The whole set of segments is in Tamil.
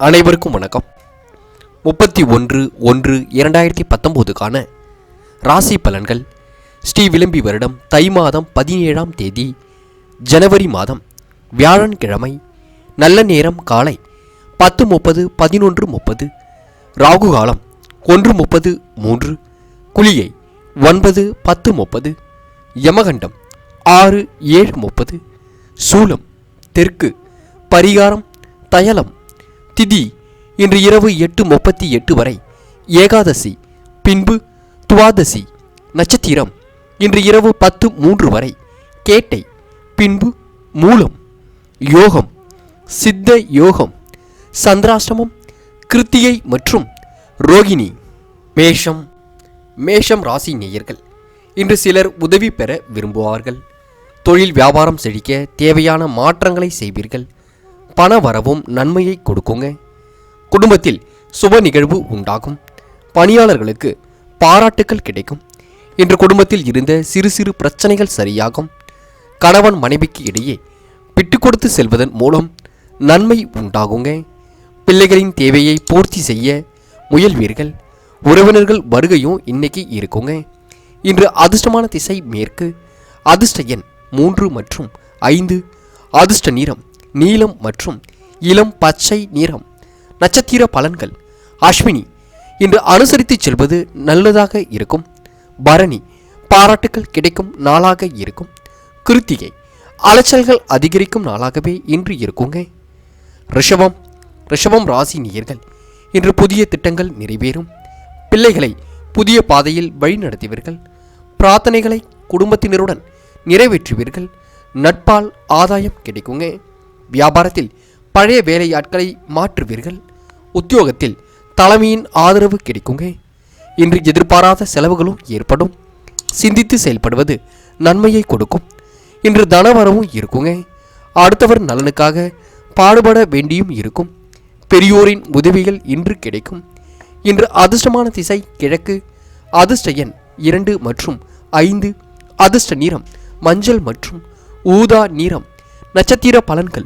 அனைவருக்கும் வணக்கம். முப்பத்தி ஒன்று ஒன்று இரண்டாயிரத்தி பத்தொம்போதுக்கான ராசி பலன்கள். ஸ்ரீ விளம்பி வருடம் தை மாதம் பதினேழாம் தேதி ஜனவரி மாதம் வியாழன்கிழமை நல்ல நேரம் காலை பத்து முப்பது பதினொன்று முப்பது ராகு காலம் ஒன்று முப்பது மூன்று குளியை ஒன்பது பத்து முப்பது யமகண்டம் ஆறு ஏழு முப்பது சூலம் தெற்கு பரிகாரம் தயலம் திதி இன்று இரவு எட்டு முப்பத்தி எட்டு வரை. ஏகாதசி பின்பு துவாதசி நட்சத்திரம். இன்று இரவு பத்து மூன்று வரை. கேட்டை பின்பு மூலம். யோகம் சித்த யோகம். சந்திராஷ்டமம் கிருத்தியை மற்றும் ரோகிணி. மேஷம் மேஷம் ராசி நேயர்கள். இன்று சிலர் உதவி பெற விரும்புவார்கள். தொழில் வியாபாரம் செழிக்க தேவையான மாற்றங்களை செய்வீர்கள். பண வரவும் நன்மையை கொடுக்குங்க. குடும்பத்தில் சுப நிகழ்வு உண்டாகும். பணியாளர்களுக்கு பாராட்டுக்கள் கிடைக்கும். இன்று குடும்பத்தில் இருந்த சிறு சிறு பிரச்சனைகள் சரியாகும். கணவன் மனைவிக்கு இடையே விட்டு கொடுத்து செல்வதன் மூலம் நன்மை உண்டாகுங்க. பிள்ளைகளின் தேவையை பூர்த்தி செய்ய முயல்வீர்கள் உறவினர்கள் வருகையும் இன்னைக்கு இருக்குங்க. இன்று அதிர்ஷ்டமான திசை மேற்கு அதிர்ஷ்ட எண் மூன்று மற்றும் ஐந்து அதிர்ஷ்ட நிறம் நீலம் மற்றும் இளம் பச்சை நிறம். நட்சத்திர பலன்கள். அஸ்வினி இன்று அனுசரித்து செல்வது நல்லதாக இருக்கும். பரணி பாராட்டுக்கள் கிடைக்கும் நாளாக இருக்கும். கிருத்திகை அலைச்சல்கள் அதிகரிக்கும் நாளாகவே இன்று இருக்குங்க. ரிஷபம் ரிஷபம் ராசி நேயர்கள் இன்று புதிய திட்டங்கள் நிறைவேறும். பிள்ளைகளை புதிய பாதையில் வழிநடத்துவீர்கள் பிரார்த்தனைகளை குடும்பத்தினருடன் நிறைவேற்றுவீர்கள். நட்பால் ஆதாயம் கிடைக்குங்க. வியாபாரத்தில் பழைய வேலையாட்களை மாற்றுவீர்கள். உத்தியோகத்தில் தலைமையின் ஆதரவு கிடைக்குங்க. இன்று எதிர்பாராத செலவுகளும் ஏற்படும். சிந்தித்து செயல்படுவது நன்மையை கொடுக்கும். இன்று தனவரவும் இருக்குங்க. அடுத்தவர் நலனுக்காக பாடுபட வேண்டியும் இருக்கும். பெரியோரின் உதவிகள் இன்று கிடைக்கும். இன்று அதிர்ஷ்டமான திசை கிழக்கு. அதிர்ஷ்ட எண் இரண்டு மற்றும் ஐந்து. அதிர்ஷ்ட நிறம் மஞ்சள் மற்றும் ஊதா நிறம். நட்சத்திர பலன்கள்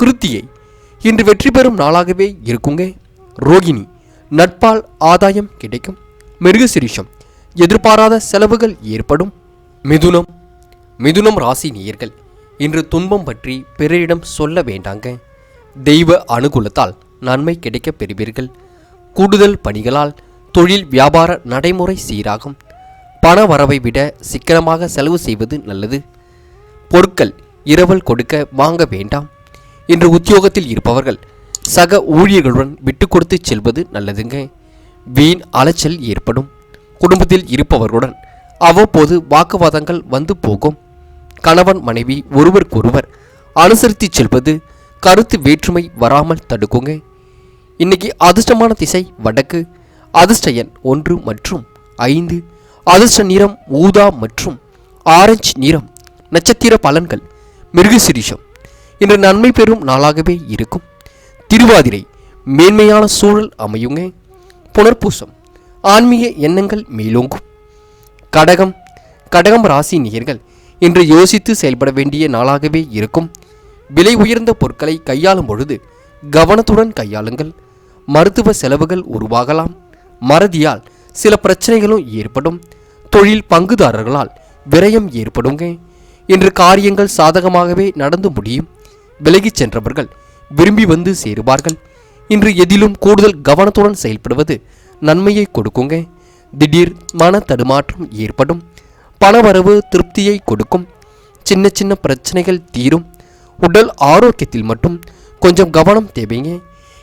கிருத்தியை. இன்று வெற்றி பெறும் நாளாகவே இருக்குங்க. ரோகிணி நட்பால் ஆதாயம் கிடைக்கும். மிருகசிரிஷம் எதிர்பாராத செலவுகள் ஏற்படும். மிதுனம் மிதுனம் ராசி நேயர்கள் இன்று துன்பம் பற்றி பிறரிடம் சொல்ல வேண்டாங்க. தெய்வ அனுகூலத்தால் நன்மை கிடைக்கப் பெறுவீர்கள். கூடுதல் பணிகளால் தொழில் வியாபார நடைமுறை சீராகும். பண வரவை விட சிக்கனமாக செலவு செய்வது நல்லது. பொருட்கள் இரவல் கொடுக்க வாங்க வேண்டாம். இன்று உத்தியோகத்தில் இருப்பவர்கள் சக ஊழியர்களுடன் விட்டு கொடுத்து செல்வது நல்லதுங்க. வீண் அலைச்சல் ஏற்படும். குடும்பத்தில் இருப்பவர்களுடன் அவ்வப்போது வாக்குவாதங்கள் வந்து போகும். கணவன் மனைவி ஒருவருக்கொருவர் அனுசரித்து செல்வது கருத்து வேற்றுமை வராமல் தடுக்குங்க. இன்னைக்கு அதிர்ஷ்டமான திசை வடக்கு. அதிர்ஷ்ட எண் ஒன்று மற்றும் ஐந்து. அதிர்ஷ்ட நிறம் ஊதா மற்றும் ஆரஞ்சு நிறம் நட்சத்திர பலன்கள் மிருகசிரிஷம். இன்று நன்மை பெறும் நாளாகவே இருக்கும். திருவாதிரை மேன்மையான சூழல் அமையுங்க புனர்பூசம் ஆன்மீக எண்ணங்கள் மேலோங்கும். கடகம் கடகம் ராசி நேயர்கள் இன்று யோசித்து செயல்பட வேண்டிய நாளாகவே இருக்கும். விலை உயர்ந்த பொருட்களை கையாளும் பொழுது கவனத்துடன் கையாளுங்கள். மருத்துவ செலவுகள் உருவாகலாம். மறதியால் சில பிரச்சனைகளும் ஏற்படும். தொழில் பங்குதாரர்களால் விரயம் ஏற்படுங்க இன்று காரியங்கள் சாதகமாகவே நடந்து முடியும். விலகிச் சென்றவர்கள் விரும்பி வந்து சேருவார்கள். இன்று எதிலும் கூடுதல் கவனத்துடன் செயல்படுவது நன்மையை கொடுக்குங்க. திடீர் மன தடுமாற்றம் ஏற்படும். பணவரவு திருப்தியை கொடுக்கும். சின்ன சின்ன பிரச்சனைகள் தீரும். உடல் ஆரோக்கியத்தில் மட்டும் கொஞ்சம் கவனம் தேவைங்க.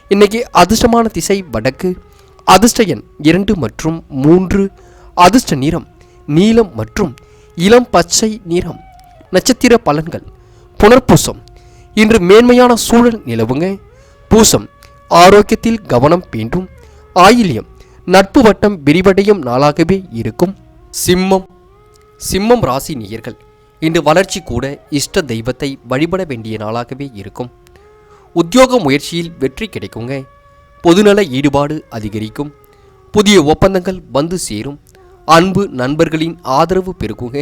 இன்னைக்கு அதிர்ஷ்டமான திசை வடக்கு. அதிர்ஷ்ட எண் இரண்டு மற்றும் மூன்று. அதிர்ஷ்ட நிறம் நீலம் மற்றும் இளம் பச்சை நிறம். நட்சத்திர பலன்கள். புனர்பூசம். இன்று மேன்மையான சூழல் நிலவுங்க. பூசம் ஆரோக்கியத்தில் கவனம் வேண்டும் ஆயில்யம் நட்பு வட்டம் விரிவடையும் நாளாகவே இருக்கும். சிம்மம் சிம்மம் ராசி நேயர்கள் இன்று வளர்ச்சி கூட இஷ்ட தெய்வத்தை வழிபட வேண்டிய நாளாகவே இருக்கும். உத்தியோக முயற்சியில் வெற்றி கிடைக்குங்க. பொதுநல ஈடுபாடு அதிகரிக்கும். புதிய ஒப்பந்தங்கள் வந்து சேரும். அன்பு நண்பர்களின் ஆதரவு பெருகுங்க.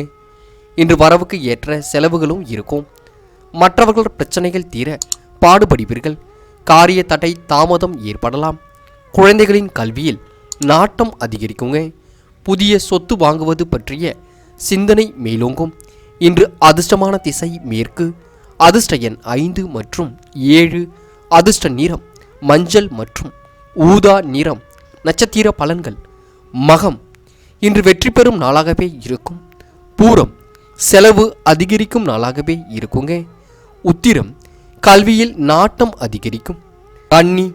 இன்று வரவுக்கு ஏற்ற செலவுகளும் இருக்கும். மற்றவர்கள் பிரச்சனைகள் தீர பாடுபடுவீர்கள். காரிய தடை தாமதம் ஏற்படலாம். குழந்தைகளின் கல்வியில் நாட்டம் அதிகரிக்குங்க. புதிய சொத்து வாங்குவது பற்றிய சிந்தனை மேலோங்கும். இன்று அதிர்ஷ்டமான திசை மேற்கு. அதிர்ஷ்ட எண் ஐந்து மற்றும் ஏழு. அதிர்ஷ்ட நிறம் மஞ்சள் மற்றும் ஊதா நிறம் நட்சத்திர பலன்கள். மகம் இன்று வெற்றி பெறும் நாளாகவே இருக்கும். பூரம் செலவு அதிகரிக்கும் நாளாகவே இருக்குங்க. உத்திரம் கல்வியில் நாட்டம் அதிகரிக்கும். கன்னி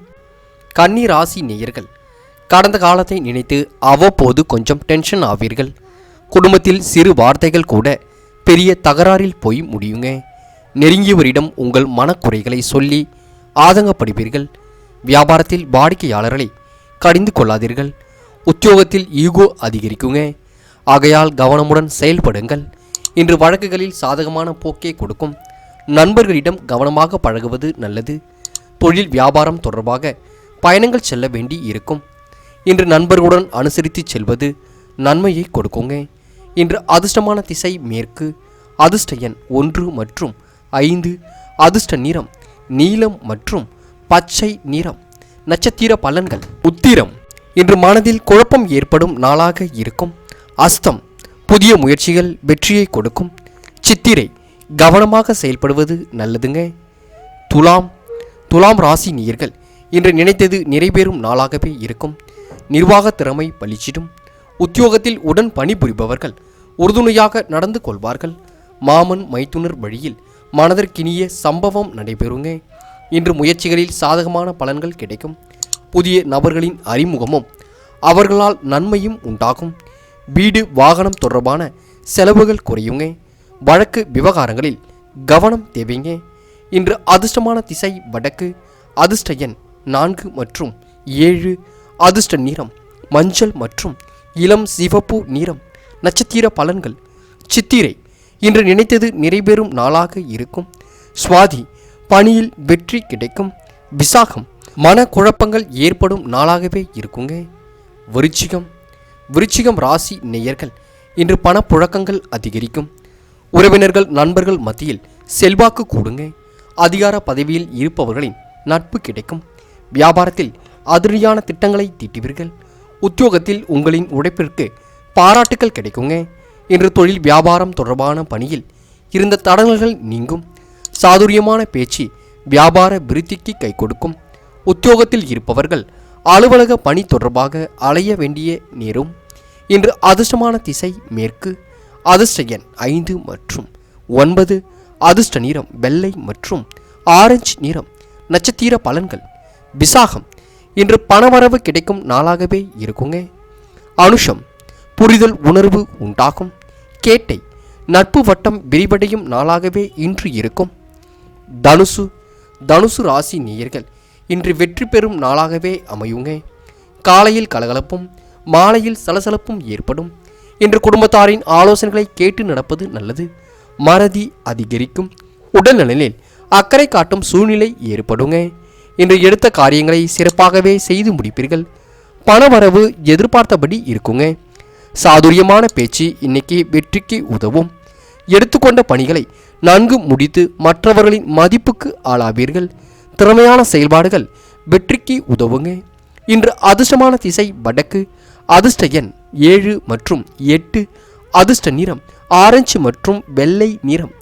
கன்னி ராசி நேயர்கள் கடந்த காலத்தை நினைத்து அவ்வப்போது கொஞ்சம் டென்ஷன் ஆவீர்கள். குடும்பத்தில் சிறு வார்த்தைகள் கூட பெரிய தகராறில் போய் முடியுங்க. நெருங்கியவரிடம் உங்கள் மனக்குறைகளை சொல்லி ஆதங்கப்படுவீர்கள். வியாபாரத்தில் வாடிக்கையாளர்களை கடிந்து கொள்ளாதீர்கள். உத்தியோகத்தில் ஈகோ அதிகரிக்குங்க. ஆகையால் கவனமுடன் செயல்படுங்கள். இன்று வழக்குகளில் சாதகமான போக்கே கொடுக்கும். நண்பர்களிடம் கவனமாக பழகுவது நல்லது. தொழில் வியாபாரம் தொடர்பாக பயணங்கள் செல்ல வேண்டி இருக்கும். இன்று நண்பர்களுடன் அனுசரித்து செல்வது நன்மையை கொடுக்குங்க. இன்று அதிர்ஷ்டமான திசை மேற்கு அதிர்ஷ்ட எண் ஒன்று மற்றும் ஐந்து அதிர்ஷ்ட நிறம் நீலம் மற்றும் பச்சை நிறம் நட்சத்திர பலன்கள் உத்திரம். இன்று மனதில் குழப்பம் ஏற்படும் நாளாக இருக்கும். அஸ்தம் புதிய முயற்சிகள் வெற்றியை கொடுக்கும். சித்திரை கவனமாக செயல்படுவது நல்லதுங்க. துலாம் துலாம் ராசி நேயர்கள் இன்று நினைத்தது நிறைவேறும் நாளாகவே இருக்கும். நிர்வாக திறமை பளிச்சிடும். உத்தியோகத்தில் உடன் பணிபுரிபவர்கள் உறுதுணையாக நடந்து கொள்வார்கள். மாமன் மைத்துனர் வழியில் மனதிற்கினிய சம்பவம் நடைபெறுங்க. இன்று முயற்சிகளில் சாதகமான பலன்கள் கிடைக்கும். புதிய நபர்களின் அறிமுகமும் அவர்களால் நன்மையும் உண்டாகும். வீடு வாகனம் தொடர்பான செலவுகள் குறையுங்க. வழக்கு விவகாரங்களில் கவனம் தேவைங்க. இன்று அதிர்ஷ்டமான திசை வடக்கு அதிர்ஷ்ட எண் நான்கு மற்றும் ஏழு அதிர்ஷ்ட நிறம் மஞ்சள் மற்றும் இளம் சிவப்பு நிறம் நட்சத்திர பலன்கள். சித்திரை இன்று நினைத்தது நிறைவேறும் நாளாக இருக்கும். சுவாதி பணியில் வெற்றி கிடைக்கும். விசாகம் மனக்குழப்பங்கள் ஏற்படும் நாளாகவே இருக்குங்க. விருச்சிகம் விருச்சிகம் ராசி நேயர்கள் இன்று பணப்புழக்கங்கள் அதிகரிக்கும். உறவினர்கள் நண்பர்கள் மத்தியில் செல்வாக்கு கூடுங்க. அதிகார பதவியில் இருப்பவர்களின் நட்பு கிடைக்கும். வியாபாரத்தில் அதிரடியான திட்டங்களை தீட்டுவீர்கள். உத்தியோகத்தில் உங்களின் உழைப்பிற்கு பாராட்டுக்கள் கிடைக்குங்க. இன்று தொழில் வியாபாரம் தொடர்பான பணியில் இருந்த தடங்கல்கள் நீங்கும். சாதுரியமான பேச்சு வியாபார விருத்திக்கு கை கொடுக்கும். உத்தியோகத்தில் இருப்பவர்கள் அலுவலக பணி தொடர்பாக அலைய வேண்டிய நேரும். இன்று அதிர்ஷ்டமான திசை மேற்கு. அதிர்ஷ்ட எண் ஐந்து மற்றும் ஒன்பது அதிர்ஷ்ட நிறம் வெள்ளை மற்றும் ஆரஞ்சு நிறம் நட்சத்திர பலன்கள். விசாகம் இன்று பணவரவு கிடைக்கும் நாளாகவே இருக்குங்க. அனுஷம் புரிதல் உணர்வு உண்டாகும். கேட்டை நட்பு வட்டம் விரிவடையும் நாளாகவே இன்று இருக்கும். தனுசு தனுசு ராசி நேயர்கள் இன்று வெற்றி பெறும் நாளாகவே அமையுங்க. காலையில் கலகலப்பும் மாலையில் சலசலப்பும் ஏற்படும். இன்று குடும்பத்தாரின் ஆலோசனைகளை கேட்டு நடப்பது நல்லது. மறதி அதிகரிக்கும். உடல்நலனில் அக்கறை காட்டும் சூழ்நிலை ஏற்படுங்க. என்று எடுத்த காரியங்களை சிறப்பாகவே செய்து முடிப்பீர்கள். பணவரவு எதிர்பார்த்தபடி இருக்குங்க. சாதுரியமான பேச்சு இன்னைக்கு வெற்றிக்கு உதவும். எடுத்துக்கொண்ட பணிகளை நன்கு முடித்து மற்றவர்களின் மதிப்புக்கு ஆளாவீர்கள். திறமையான செயல்பாடுகள் வெற்றிக்கு உதவுங்க. இன்று அதிர்ஷ்டமான திசை வடக்கு. அதிர்ஷ்ட எண் ஏழு மற்றும் எட்டு அதிர்ஷ்ட நிறம் ஆரஞ்சு மற்றும் வெள்ளை நிறம்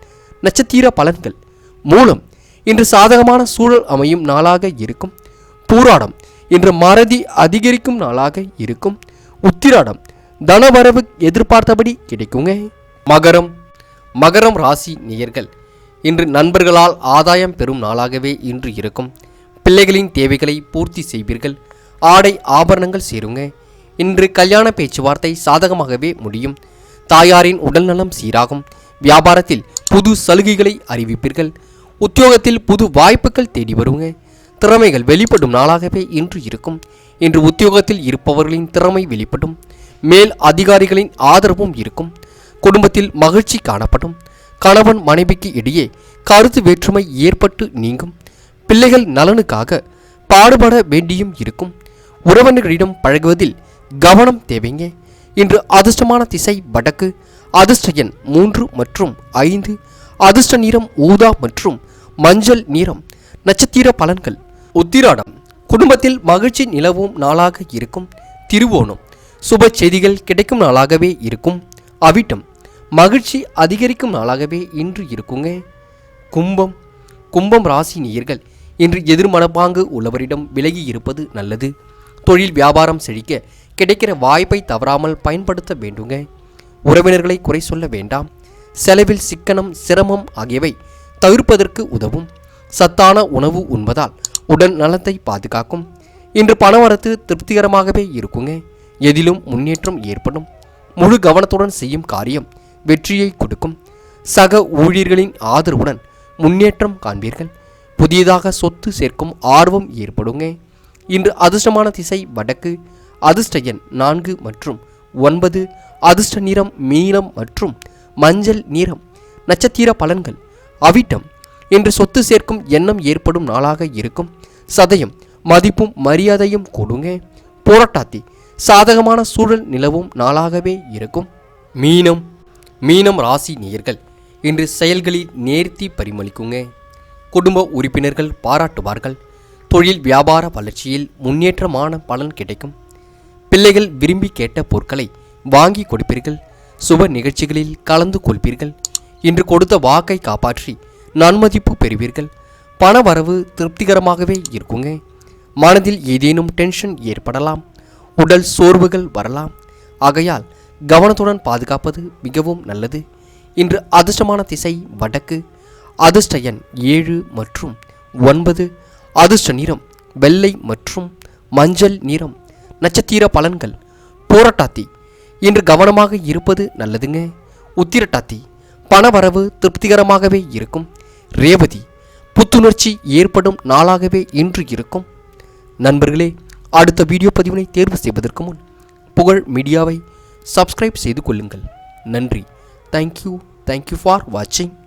நட்சத்திர பலன்கள். மூலம் இன்று சாதகமான சூழல் அமையும் நாளாக இருக்கும். பூராடம் இன்று மறதி அதிகரிக்கும் நாளாக இருக்கும். உத்திராடம் தனவரவு எதிர்பார்த்தபடி கிடைக்குங்க. மகரம் மகரம் ராசி நேயர்கள் இன்று நண்பர்களால் ஆதாயம் பெறும் நாளாகவே இன்று இருக்கும். பிள்ளைகளின் தேவைகளை பூர்த்தி செய்வீர்கள். ஆடை ஆபரணங்கள் சேருங்க. இன்று கல்யாண பேச்சுவார்த்தை சாதகமாகவே முடியும். தாயாரின் உடல்நலம் சீராகும். வியாபாரத்தில் புது சலுகைகளை அறிவிப்பீர்கள். உத்தியோகத்தில் புது வாய்ப்புகள் தேடி வருங்க. திறமைகள் வெளிப்படும் நாளாகவே இன்று இருக்கும். இன்று உத்தியோகத்தில் இருப்பவர்களின் திறமை வெளிப்படும். மேல் அதிகாரிகளின் ஆதரவும் இருக்கும். குடும்பத்தில் மகிழ்ச்சி காணப்படும். கணவன் மனைவிக்கு இடையே கருத்து வேற்றுமை ஏற்பட்டு நீங்கும். பிள்ளைகள் நலனுக்காக பாடுபட வேண்டியும் இருக்கும். உறவினர்களிடம் பழகுவதில் கவனம் தேவைங்க. இன்று அதிர்ஷ்டமான திசை வடக்கு. அதிர்ஷ்ட எண் மூன்று மற்றும் ஐந்து. அதிர்ஷ்ட நிறம் ஊதா மற்றும் மஞ்சள் நிறம். நட்சத்திர பலன்கள். உத்திராடம். குடும்பத்தில் மகிழ்ச்சி நிலவும் நாளாக இருக்கும். திருவோணம். சுப செய்திகள் கிடைக்கும் நாளாகவே இருக்கும். அவிட்டம். மகிழ்ச்சி அதிகரிக்கும் நாளாகவே இன்று இருக்குங்க. கும்பம். கும்பம் ராசி நேயர்கள் இன்று எதிர்மனப்பாங்கு உள்ளவரிடம் விலகி இருப்பது நல்லது. தொழில் வியாபாரம் செழிக்க கிடைக்கிற வாய்ப்பை தவறாமல் பயன்படுத்த வேண்டுங்க. உறவினர்களை குறை சொல்ல வேண்டாம். செலவில் சிக்கனம் சிரமம் ஆகியவை தவிர்ப்பதற்கு உதவும். சத்தான உணவு உண்பதால் உடல் நலத்தை பாதுகாக்கும். இன்று பணவரத்து திருப்திகரமாகவே இருக்குங்க. எதிலும் முன்னேற்றம் ஏற்படும். முழு கவனத்துடன் செய்யும் காரியம் வெற்றியை கொடுக்கும். சக ஊழியர்களின் ஆதரவுடன் முன்னேற்றம் காண்பீர்கள். புதியதாக சொத்து சேர்க்கும் ஆர்வம் ஏற்படுங்க. இன்று அதிர்ஷ்டமான திசை வடக்கு. அதிர்ஷ்ட எண் நான்கு மற்றும் ஒன்பது அதிர்ஷ்ட நிறம் நீலம் மற்றும் மஞ்சள் நிறம். நட்சத்திர பலன்கள். அவிட்டம். இன்று சொத்து சேர்க்கும் எண்ணம் ஏற்படும் நாளாக இருக்கும். சதயம். மதிப்பும் மரியாதையும் கொடுங்க. போராட்டாத்தி. சாதகமான சூழல் நிலவும் நாளாகவே இருக்கும். மீனம். மீனம் ராசி நேயர்கள். இன்று செயல்களில் நேர்த்தி பரிமளிக்குங்க. குடும்ப உறுப்பினர்கள் பாராட்டுவார்கள். தொழில் வியாபார வளர்ச்சியில் முன்னேற்றமான பலன் கிடைக்கும். பிள்ளைகள் விரும்பி கேட்ட பொருட்களை வாங்கி கொடுப்பீர்கள். சுப நிகழ்ச்சிகளில் கலந்து கொள்வீர்கள் இன்று கொடுத்த வாக்கை காப்பாற்றி நன்மதிப்பு பெறுவீர்கள். பண வரவு திருப்திகரமாகவே இருக்குங்க. மனதில் ஏதேனும் டென்ஷன் ஏற்படலாம். உடல் சோர்வுகள் வரலாம். ஆகையால் கவனத்துடன் பாதுகாப்பது மிகவும் நல்லது. இன்று அதிர்ஷ்டமான திசை வடக்கு. அதிர்ஷ்ட எண் ஏழு மற்றும் ஒன்பது. அதிர்ஷ்ட நிறம் வெள்ளை மற்றும் மஞ்சள் நிறம் நட்சத்திர பலன்கள். போராட்டாத்தி. இன்று கவனமாக இருப்பது நல்லதுங்க. உத்திரட்டாத்தி. பணவரவு திருப்திகரமாகவே இருக்கும். ரேவதி. புத்துணர்ச்சி ஏற்படும் நாளாகவே இன்று இருக்கும். நண்பர்களே அடுத்த வீடியோ பதிவினை தேர்வு செய்வதற்கு முன் புகழ் மீடியாவை சப்ஸ்கிரைப் செய்து கொள்ளுங்கள். நன்றி. தேங்க்யூ தேங்க்யூ ஃபார் வாட்சிங்